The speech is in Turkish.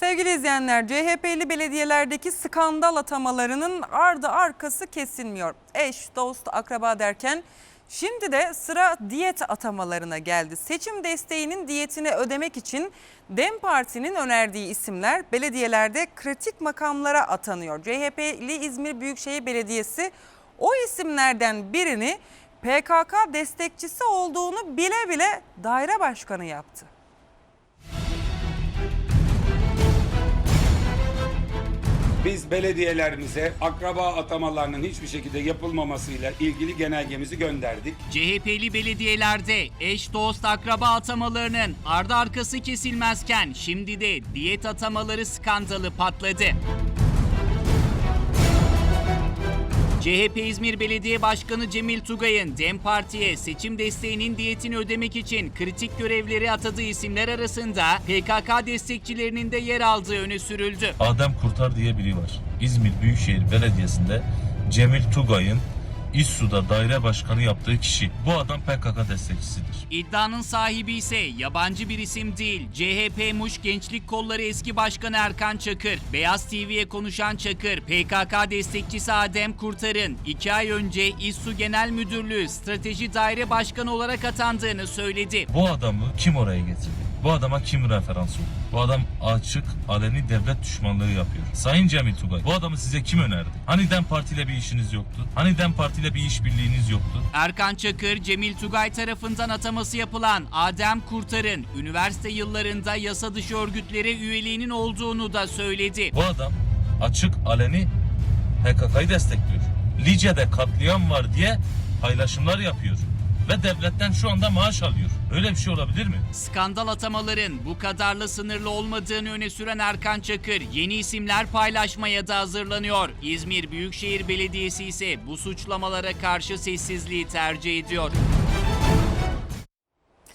Sevgili izleyenler, CHP'li belediyelerdeki skandal atamalarının ardı arkası kesilmiyor. Eş, dost, akraba derken şimdi de sıra diyet atamalarına geldi. Seçim desteğinin diyetini ödemek için DEM Parti'nin önerdiği isimler belediyelerde kritik makamlara atanıyor. CHP'li İzmir Büyükşehir Belediyesi o isimlerden birini PKK destekçisi olduğunu bile bile daire başkanı yaptı. Biz belediyelerimize akraba atamalarının hiçbir şekilde yapılmamasıyla ilgili genelgemizi gönderdik. CHP'li belediyelerde eş dost akraba atamalarının ardı arkası kesilmezken şimdi de diyet atamaları skandalı patladı. CHP İzmir Belediye Başkanı Cemil Tugay'ın DEM Parti'ye seçim desteğinin diyetini ödemek için kritik görevleri atadığı isimler arasında PKK destekçilerinin de yer aldığı öne sürüldü. Adem Kurtar diye biri var. İzmir Büyükşehir Belediyesi'nde Cemil Tugay'ın İSSU'da daire başkanı yaptığı kişi. Bu adam PKK destekçisidir. İddianın sahibi ise yabancı bir isim değil. CHP Muş Gençlik Kolları eski başkanı Erkan Çakır. Beyaz TV'ye konuşan Çakır, PKK destekçisi Adem Kurtar'ın 2 ay önce İSSU Genel Müdürlüğü Strateji Daire Başkanı olarak atandığını söyledi. Bu adamı kim oraya getirdi? Bu adama kim referans oldu? Bu adam açık, aleni devlet düşmanlığı yapıyor. Sayın Cemil Tugay, bu adamı size kim önerdi? Hani DEM Parti ile bir işiniz yoktu? Hani DEM Parti ile bir işbirliğiniz yoktu? Erkan Çakır, Cemil Tugay tarafından ataması yapılan Adem Kurtar'ın üniversite yıllarında yasa dışı örgütlere üyeliğinin olduğunu da söyledi. Bu adam açık, aleni PKK'yı destekliyor. Lice'de katliam var diye paylaşımlar yapıyor. Ve devletten şu anda maaş alıyor. Öyle bir şey olabilir mi? Skandal atamaların bu kadarla sınırlı olmadığını öne süren Erkan Çakır yeni isimler paylaşmaya da hazırlanıyor. İzmir Büyükşehir Belediyesi ise bu suçlamalara karşı sessizliği tercih ediyor.